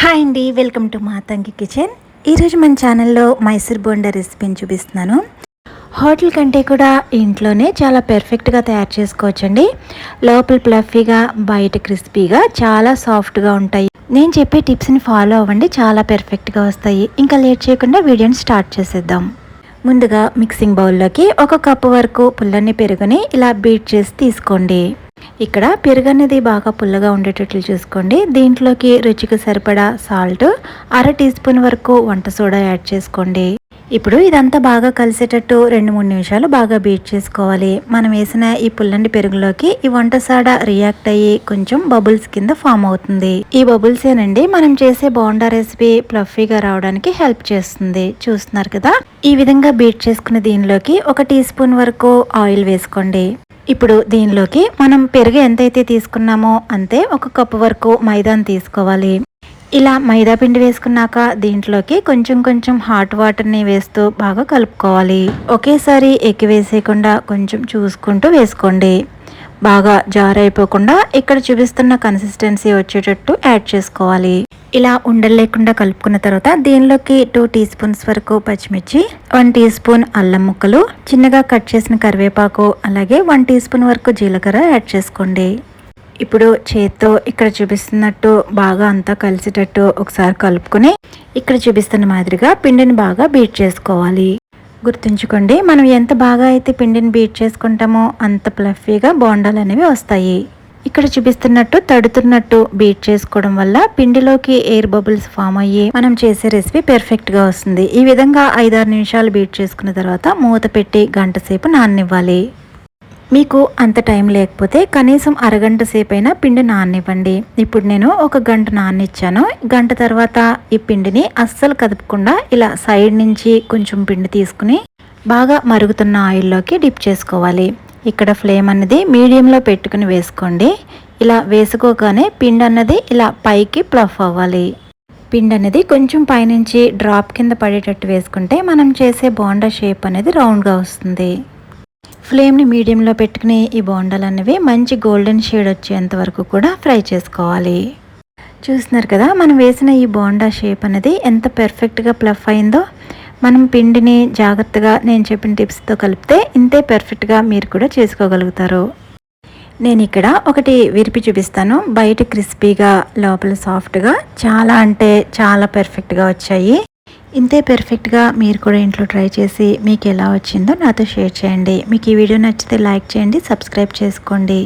Hi అండి welcome to Matangi kitchen. ఈరోజు మన ఛానల్లో మైసూర్ బోండా రెసిపీని చూపిస్తున్నాను. హోటల్ కంటే కూడా ఇంట్లోనే చాలా పెర్ఫెక్ట్గా తయారు చేసుకోవచ్చండి. లోపల ప్లఫీగా బయట క్రిస్పీగా చాలా సాఫ్ట్గా ఉంటాయి. నేను చెప్పే టిప్స్ని ఫాలో అవ్వండి చాలా పెర్ఫెక్ట్గా వస్తాయి. ఇంకా లేట్ చేయకుండా వీడియోని స్టార్ట్ చేసేద్దాం. ముందుగా మిక్సింగ్ బౌల్లోకి ఒక కప్పు వరకు పుల్లని పెరుగుని ఇలా బీట్ చేసి తీసుకోండి. ఇక్కడ పెరుగు అనేది బాగా పుల్లగా ఉండేటట్లు చూసుకోండి. దీంట్లోకి రుచికి సరిపడా సాల్ట్ అర టీ స్పూన్ వరకు వంట సోడా యాడ్ చేసుకోండి. ఇప్పుడు ఇదంతా బాగా కలిసేటట్టు రెండు మూడు నిమిషాలు బాగా బీట్ చేసుకోవాలి. మనం వేసిన ఈ పుల్లండి పెరుగులోకి ఈ వంట సాడ రియాక్ట్ అయ్యి కొంచెం బబుల్స్ కింద ఫామ్ అవుతుంది. ఈ బబుల్స్ ఏనండి మనం చేసే బోండా రెసిపీ ప్లఫీగా రావడానికి హెల్ప్ చేస్తుంది. చూస్తున్నారు కదా? ఈ విధంగా బీట్ చేసుకున్న దీనిలోకి ఒక టీ స్పూన్ వరకు ఆయిల్ వేసుకోండి. ఇప్పుడు దీనిలోకి మనం పెరుగు ఎంతైతే తీసుకున్నామో అంతే ఒక కప్పు వరకు మైదాన్ తీసుకోవాలి. ఇలా మైదా పిండి వేసుకున్నాక దీంట్లోకి కొంచెం కొంచెం హాట్ వాటర్ని వేస్తూ బాగా కలుపుకోవాలి. ఒకేసారి ఎక్కి వేసేయకుండా కొంచెం చూసుకుంటూ వేసుకోండి. బాగా జార్ అయిపోకుండా ఇక్కడ చూపిస్తున్న కన్సిస్టెన్సీ వచ్చేటట్టు యాడ్ చేసుకోవాలి. ఇలా ఉండలు లేకుండా కలుపుకున్న తర్వాత దీనిలోకి టూ టీ స్పూన్స్ వరకు పచ్చిమిర్చి వన్ టీ స్పూన్ అల్లం ముక్కలు చిన్నగా కట్ చేసిన కరివేపాకు అలాగే వన్ టీ స్పూన్ వరకు జీలకర్ర యాడ్ చేసుకోండి. ఇప్పుడు చేత్తో ఇక్కడ చూపిస్తున్నట్టు బాగా అంతా కలిసేటట్టు ఒకసారి కలుపుకొని ఇక్కడ చూపిస్తున్న మాదిరిగా పిండిని బాగా బీట్ చేసుకోవాలి. గుర్తుంచుకోండి మనం ఎంత బాగా అయితే పిండిని బీట్ చేసుకుంటామో అంత ప్లఫీగా బోండాలు అనేవి వస్తాయి. ఇక్కడ చూపిస్తున్నట్టు తడుతున్నట్టు బీట్ చేసుకోవడం వల్ల పిండిలోకి ఎయిర్ బబుల్స్ ఫామ్ అయ్యి మనం చేసే రెసిపీ పెర్ఫెక్ట్గా వస్తుంది. ఈ విధంగా ఐదారు నిమిషాలు బీట్ చేసుకున్న తర్వాత మూత పెట్టి గంట సేపు నాననివ్వాలి. మీకు అంత టైం లేకపోతే కనీసం అరగంట సేపైనా పిండి నాననివ్వండి. ఇప్పుడు నేను ఒక గంట నాననిచ్చాను. గంట తర్వాత ఈ పిండిని అస్సలు కదపకుండా ఇలా సైడ్ నుంచి కొంచెం పిండి తీసుకుని బాగా మరుగుతున్న ఆయిల్లోకి డిప్ చేసుకోవాలి. ఇక్కడ ఫ్లేమ్ అనేది మీడియంలో పెట్టుకుని వేసుకోండి. ఇలా వేసుకోగానే పిండి అన్నది ఇలా పైకి ప్లఫ్ అవ్వాలి. పిండి అనేది కొంచెం పైనుంచి డ్రాప్ కింద పడేటట్టు వేసుకుంటే మనం చేసే బోండా షేప్ అనేది రౌండ్గా వస్తుంది. ఫ్లేమ్ని మీడియంలో పెట్టుకుని ఈ బోండాలు అనేవి మంచి గోల్డెన్ షేడ్ వచ్చేంత వరకు కూడా ఫ్రై చేసుకోవాలి. చూస్తున్నారు కదా మనం వేసిన ఈ బోండా షేప్ అనేది ఎంత పెర్ఫెక్ట్గా ప్లఫ్ అయిందో మనం పిండిని జాగ్రత్తగా నేను చెప్పిన టిప్స్తో కలిపితే ఇంతే పర్ఫెక్ట్గా మీరు కూడా చేసుకోగలుగుతారు. నేను ఇక్కడ ఒకటి విరిపి చూపిస్తాను. బయట క్రిస్పీగా లోపల సాఫ్ట్గా చాలా అంటే చాలా పర్ఫెక్ట్గా వచ్చాయి. ఇంతే పర్ఫెక్ట్గా మీరు కూడా ఇంట్లో ట్రై చేసి మీకు ఎలా వచ్చిందో నాతో షేర్ చేయండి. మీకు ఈ వీడియో నచ్చితే లైక్ చేయండి సబ్స్క్రైబ్ చేసుకోండి.